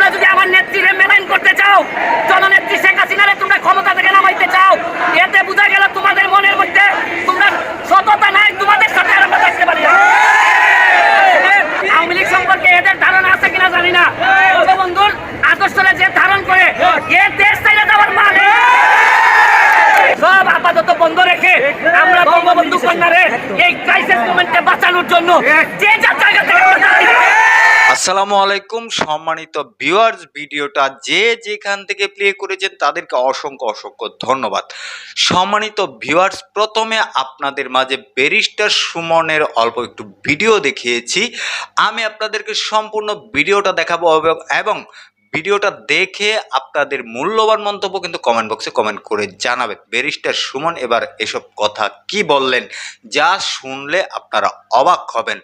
তোমরা যদি আমার নেত্রীরে মেলাইন করতে চাও, জননেত্রী শেখ হাসিনারে তোমরা ক্ষমতা থেকে নামাইতে চাও, এতে বোঝা গেল তোমাদের মনের মধ্যে তোমরা সততা নাই, তোমাদের সাথে আর আমরা থাকতে পারি আওয়ামী লীগ সম্পর্কে এদের ধারণা আছে কিনা জানি না। বঙ্গবন্ধুর আদর্শরা যে ধারণ করে, এ দেশ চাইলে যাওয়ার মানে সব আপাতত বন্ধ রেখে আমরা বঙ্গবন্ধু কন্যারে এই ক্রাইসিস মোমেন্টে বাঁচানোর জন্য যে যার জায়গা থেকে আমরা দাঁড়াই। আসসালামু আলাইকুম, সম্মানিত ভিউয়ার্স ভিডিওটা যে যেখান থেকে প্লে করেছেন তাদেরকে অসংখ্য অসংখ্য ধন্যবাদ। সম্মানিত ভিউয়ার্স প্রথমে আপনাদের মাঝে ব্যারিস্টার সুমনের অল্প একটু ভিডিও দেখিয়েছি। আমি আপনাদেরকে সম্পূর্ণ ভিডিওটা দেখাবো এবং- ভিডিওটা দেখে আপনাদের মূল্যবান মন্তব্য কিন্তু কমেন্ট বক্সে কমেন্ট করে জানাবেন ব্যারিস্টার সুমন, এবার এসব কথা কি বললেন যা শুনলে আপনারা অবাক হবেন।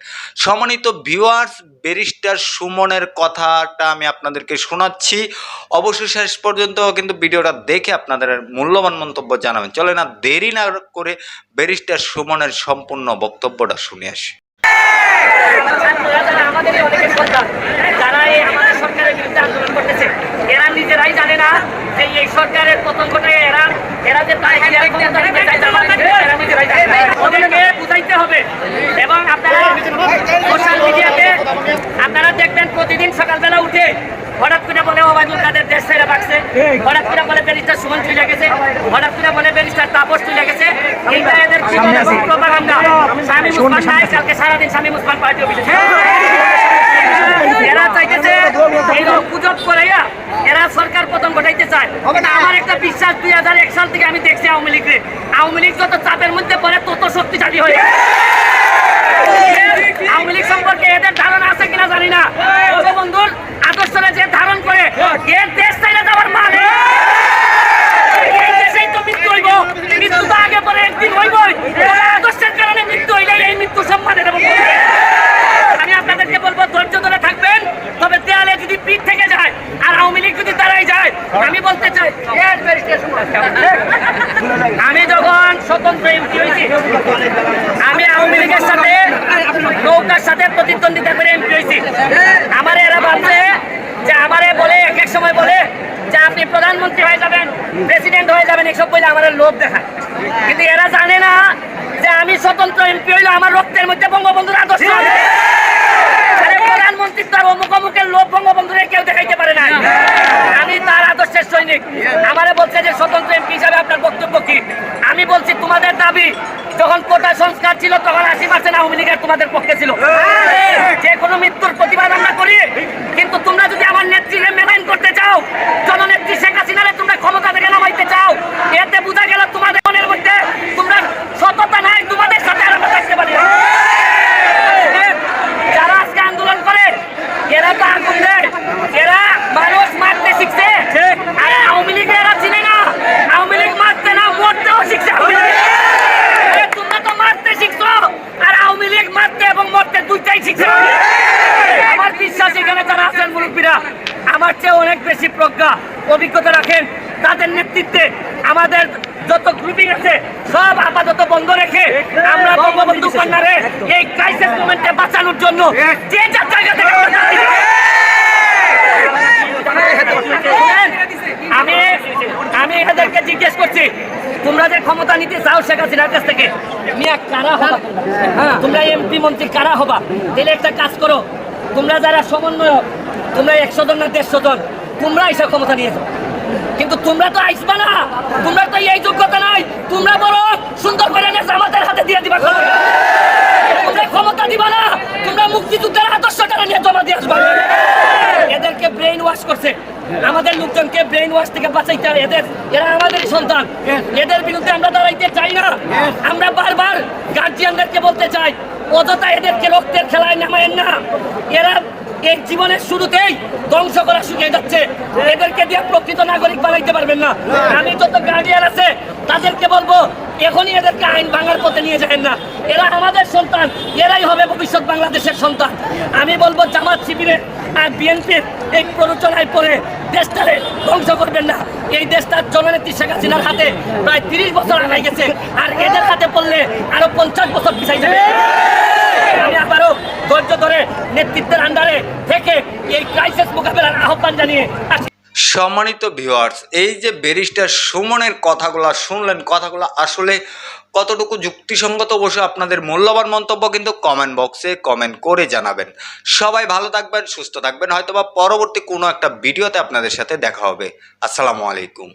সম্মানিত ভিউয়ার্স ব্যারিস্টার সুমনের কথাটা আমি আপনাদেরকে শোনাচ্ছি। অবশ্যই শেষ পর্যন্ত কিন্তু ভিডিওটা দেখে আপনাদের মূল্যবান মন্তব্য জানাবেন। চলে না, দেরি না করে ব্যারিস্টার সুমনের সম্পূর্ণ বক্তব্যটা শুনে আসি। ছাত্ররা আমাদের সরকারের আন্দোলন করতেছে, এরা নিজেরাই জানে না এই সরকারের পতন ঘটায় এরা এরা যে। ওদেরকে বুঝাইতে হবে এবং আপনারা সোশ্যাল মিডিয়াতে আপনারা দেখবেন, প্রতিদিন সকালবেলা উঠে হঠাৎ করে বলে ওবায়দুল কাদের দেশ ছেড়ে বাঁচছে হঠাৎ করে বলে ব্যারিস্টার সুমন চলে গেছে। হঠাৎ করে বলে ব্যারিস্টার তাপস চলে গেছে। এইটা এদের প্রপাগান্ডা স্বামী মুসলমান নাই কালকে সারাদিন স্বামী মুসলমান পার্টি অফিসে এরা চাইতেছে এইরকম গুজব করাইয়া এরা সরকার পতন ঘটাইতে চায়। আমার একটা বিশ্বাস দুই হাজার এক সাল থেকে আমি দেখছি আওয়ামী লীগকে আওয়ামী লীগ যত চাপের মধ্যে পড়ে তত শক্তিশালী হয়ে আওয়ামী লীগ সম্পর্কে এদের ধারণা আছে কিনা জানি না। বঙ্গবন্ধুর আদর্শরা যে ধারণ করে এর দেশ চাইলে যাওয়ার মানে এই দেশেই তো মৃত্যু হইব মৃত্যু তো আগে পরে একদিন হইবই তবে আদর্শের কারণে মৃত্যু হইলে এই মৃত্যু সম্মানে দেবো আমি আপনাদেরকে বলব ধৈর্য ধরে থাকবেন তবে দেয়ালে যদি পিঠ থেকে যায় আর আওয়ামী লীগ যদি দাঁড়াই যায় আমি বলতে চাই আমি যখন স্বতন্ত্র এমপি হয়েছি আমি আওয়ামী লীগের সাথে নৌকার সাথে প্রতিদ্বন্দ্বিতা করে এমপি হয়েছি আমার এরা ভাবছে যে আমারে বলে এক এক সময় বলে যে আপনি প্রধানমন্ত্রী হয়ে যাবেন প্রেসিডেন্ট হয়ে যাবেন এসব বলে আমার লোভ দেখায়। কিন্তু এরা জানে না যে আমি স্বতন্ত্র এমপি হইলে আমার রক্তের মধ্যে বঙ্গবন্ধুর আদর্শ। আছে। আরে প্রধানমন্ত্রী তার অমুক অমুকের লোভ বঙ্গবন্ধুরে কেউ দেখাইতে পারে না আমি তার আদর্শের সৈনিক। আমারে বলছে যে স্বতন্ত্র এমপি হিসাবে আপনার বক্তব্য কি? আমি বলছি তোমাদের দাবি যখন কোটা সংস্কার ছিল তখন আশি পার্সেন্ট আওয়ামী লীগের তোমাদের পক্ষে ছিল যে কোনো মৃত্যুর প্রতিবাদ আমরা করি কিন্তু তোমরা যদি আমার নেত্রীরে মেলাইন করতে চাও জননেত্রী শেখ হাসিনারে তোমরা ক্ষমতা থেকে নামাইতে চাও এতে বোঝা গেল তোমাদের মনের মধ্যে তোমরা সততা নাই তোমাদের সাথে আর আমরা থাকতে পারি না। যারা আজকে আন্দোলন করে এরা তো আগুন দেয় এরা মানুষ মারতে শিখছে আরে আওয়ামী লীগ এরা চিনে না আওয়ামী লীগ মারতে না মরতেও শিখছে আওয়ামী লীগ। আরে তোমরা তো মারতে শিখছো আর আওয়ামী লীগ মারতে এবং মরতে দুইটাই শিখছে আমার বিশ্বাস এখানে যারা আছেন মুরব্বীরা, আমার চেয়ে অনেক বেশি প্রজ্ঞা, অভিজ্ঞতা রাখেন। তাদের নেতৃত্বে আমাদের যত গ্রুপিং আছে, সব আপাতত বন্ধ রেখে আমরা বঙ্গবন্ধু কন্যারে এই ক্রাইসিস মোমেন্টে বাঁচানোর জন্য যে যার জায়গা থেকে আমি আমি এদেরকে জিজ্ঞেস করছি, তোমরা যে ক্ষমতা নিতে চাও শেখ হাসিনার কাছ থেকে, মিয়া, কারা হবা? তোমরা? তোমরা এমপি মন্ত্রী কারা হবা? তাহলে একটা কাজ করো তোমরা যারা সমন্বয়ক তোমরা একশো জন না দেড়শো জন তোমরা এসব ক্ষমতা নিয়েছো কিন্তু তোমরা তো আইসবা না। তোমরা তো এই যোগ্যতা নাই। তোমরা বড় সুন্দর করে জামাতের হাতে দিয়ে দিবা। তোমরা ক্ষমতা দিবা না। তোমরা মুক্তিযুদ্ধের আদর্শ টাকা নিয়ে জমা দিয়ে আসবা। এদেরকে ব্রেইন ওয়াশ করছে। আমাদের লোকজনকে ব্রেইন ওয়াশ থেকে বাঁচাইতে হবে। এদের এরা আমাদের সন্তান। এদের বিরুদ্ধে আমরা দাঁড়াইতে চাই না। আমরা বারবার গার্জিয়ানদেরকে বলতে চাই অযথা এদেরকে রক্তের খেলায় নামায়েন না। এরা এই জীবনের শুরুতেই ধ্বংস করা শুকিয়ে যাচ্ছে। এদেরকে দিয়ে প্রকৃত নাগরিক বানাইতে পারবেন না। আমি যত গার্ডিয়ান আছে, তাদেরকে বলব এখনই এদেরকে আইন ভাঙার পথে নিয়ে যাবেন না। এরা আমাদের সন্তান, এরাই হবে ভবিষ্যৎ বাংলাদেশের সন্তান। আমি বলব, জামাত শিবিরের আর বিএনপির এই প্ররোচনায় পড়ে দেশটারে ধ্বংস করবেন না। এই দেশটার জননেত্রী শেখ হাসিনার হাতে প্রায় তিরিশ বছর আগাই গেছে। আর এদের হাতে পড়লে আরও পঞ্চাশ বছর পিছাই যাবে। আমি আবারও ধৈর্য ধরে নেতৃত্বের আন্ডারে থেকে এই ক্রাইসিস মোকাবেলার আহ্বান জানিয়ে সম্মানিত ভিউয়ার্স এই যে ব্যারিস্টার সুমনের কথাগুলো শুনলেন, কথাগুলো আসলে কতটুকু যুক্তিসঙ্গত বসে আপনাদের মূল্যবান মন্তব্য কিন্তু কমেন্ট বক্সে কমেন্ট করে জানাবেন। সবাই ভালো থাকবেন, সুস্থ থাকবেন, হয়তোবা পরবর্তী কোনো একটা ভিডিওতে আপনাদের সাথে দেখা হবে। আসসালামু আলাইকুম।